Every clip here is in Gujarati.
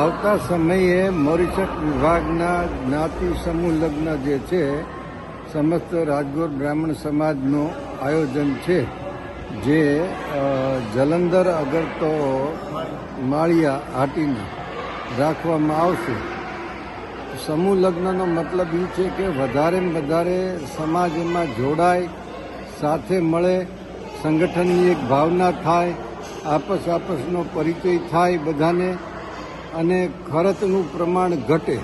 આવતા સમયે મોરિશક વિભાગના જ્ઞાતિ સમૂહ લગ્ન જે છે, સમસ્ત રાજગોર બ્રાહ્મણ સમાજનું આયોજન છે, જે જલંધર અગર તો માળિયા હાટીના રાખવામાં આવશે. સમૂહ લગ્નનો મતલબ એ છે કે વધારે વધારે સમાજમાં જોડાય, સાથે મળે, સંગઠનની એક ભાવના થાય આપસ આપસનો પરિચય થાય બધાને અને ખરતનું પ્રમાણ ઘટે.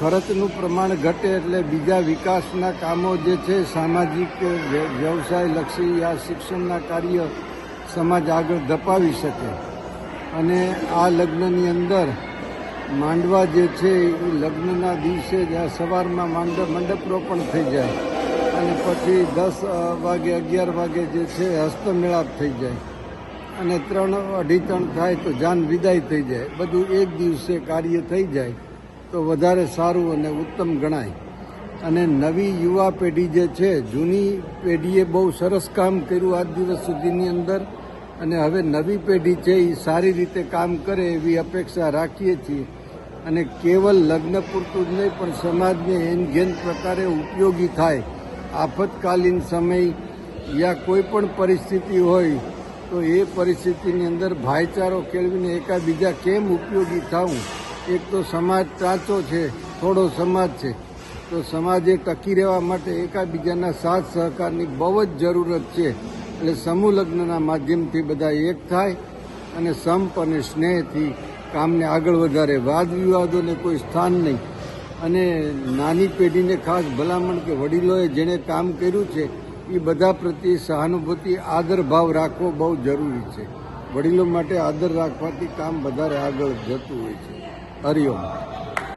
ખરચનું પ્રમાણ ઘટે એટલે બીજા વિકાસના કામો જે છે, સામાજિક વ્ય- વ્યવસાયલક્ષી આ શિક્ષણના કાર્ય સમાજ આગળ ધપાવી શકે. અને આ લગ્નની અંદર માંડવા જે છે, એ લગ્નના દિવસે જ આ સવારમાં માંડવ મંડપરો પણ થઈ જાય. અને પછી દસ વાગે, અગિયાર વાગે જે છે, હસ્તમેળાપ થઈ જાય. અને ત્રણ, અઢી, ત્રણ થાય તો જાન વિદાય થઈ જાય. બધું એક દિવસે કાર્ય થઈ જાય તો વધારે સારું અને ઉત્તમ ગણાય. અને નવી યુવા પેઢી જે છે, જૂની પેઢીએ બહુ સરસ કામ કર્યું આજ દિવસ સુધીની અંદર. અને હવે નવી પેઢી છે એ સારી રીતે કામ કરે એવી અપેક્ષા રાખીએ છીએ. અને કેવલ લગ્ન પૂરતું જ નહીં, પણ સમાજને એનઘેન પ્રકારે ઉપયોગી થાય. આફતકાલીન સમય યા કોઈ પણ પરિસ્થિતિ હોય તો એ પરિસ્થિતિની અંદર ભાઈચારો કેળવીને એકાબીજા કેમ ઉપયોગી થવું એક તો સમાજ ચાચો છે, થોડો સમાજ છે. તો સમાજે ટકી રહેવા માટે એકાબીજાના સાથ સહકારની બહુ જ જરૂરત છે. એટલે સમૂહ લગ્નના માધ્યમથી બધા એક થાય અને સંપ અને સ્નેહથી કામને આગળ વધારે. વાદ વિવાદોને કોઈ સ્થાન નહીં. અને નાની પેઢીને ખાસ ભલામણ કે વડીલોએ જેણે કામ કર્યું છે એ બધા પ્રત્યે સહાનુભૂતિ, આદર ભાવ રાખવો બહુ જરૂરી છે. વડીલો માટે આદર રાખવાથી કામ વધારે આગળ જતું હોય છે. હરિઓમ